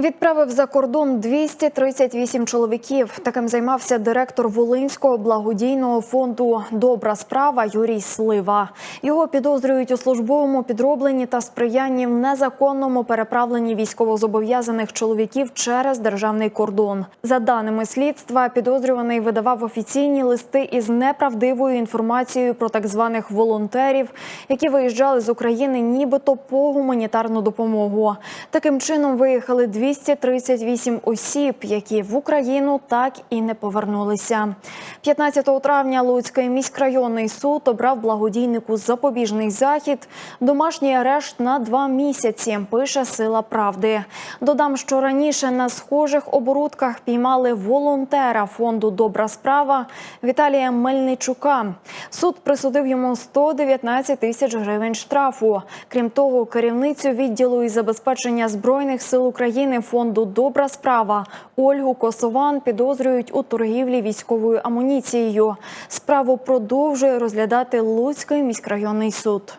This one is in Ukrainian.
Відправив за кордон 238 чоловіків. Таким займався директор Волинського благодійного фонду Добра справа Юрій Слива. Його підозрюють у службовому підробленні та сприянні в незаконному переправленні військовозобов'язаних чоловіків через державний кордон. За даними слідства, підозрюваний видавав офіційні листи із неправдивою інформацією про так званих волонтерів, які виїжджали з України, нібито по гуманітарну допомогу. Таким чином виїхали 238 осіб, які в Україну так і не повернулися. 15 травня Луцький міськрайонний суд обрав благодійнику запобіжний захід, домашній арешт на два місяці. Пише Сила Правди. Додам, що раніше на схожих оборудках піймали волонтера фонду Добра справа Віталія Мельничука. Суд присудив йому 119 тисяч гривень штрафу. Крім того, керівницю відділу із забезпечення збройних сил України фонду Добра справа Ольгу Косован підозрюють у торгівлі військовою амуніцією. Справу продовжує розглядати Луцький міськрайонний суд.